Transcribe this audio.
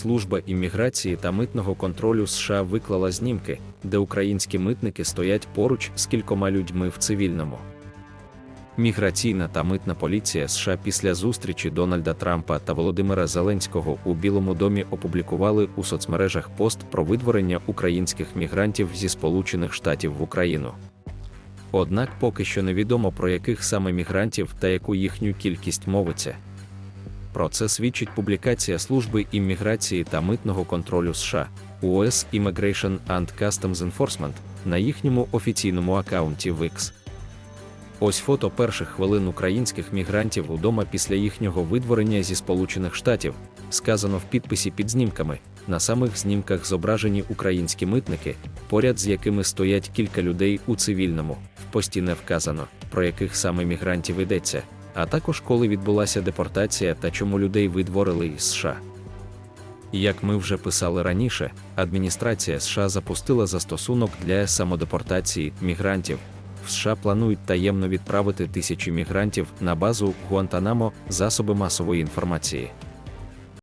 Служба імміграції та митного контролю США виклала знімки, де українські митники стоять поруч з кількома людьми в цивільному. Міграційна та митна поліція США після зустрічі Дональда Трампа та Володимира Зеленського у Білому домі опублікували у соцмережах пост про видворення українських мігрантів зі Сполучених Штатів в Україну. Однак поки що невідомо про яких саме мігрантів та яку їхню кількість мовиться. Про це свідчить публікація Служби імміграції та митного контролю США US Immigration and Customs Enforcement на їхньому офіційному аккаунті в Ось фото перших хвилин українських мігрантів удома після їхнього видворення зі Сполучених Штатів, сказано в підписі під знімками. На самих знімках зображені українські митники, поряд з якими стоять кілька людей у цивільному. В пості не вказано, про яких саме мігрантів йдеться, а також коли відбулася депортація та чому людей видворили із США. Як ми вже писали раніше, адміністрація США запустила застосунок для самодепортації мігрантів. В США планують таємно відправити тисячі мігрантів на базу Гуантанамо засоби масової інформації.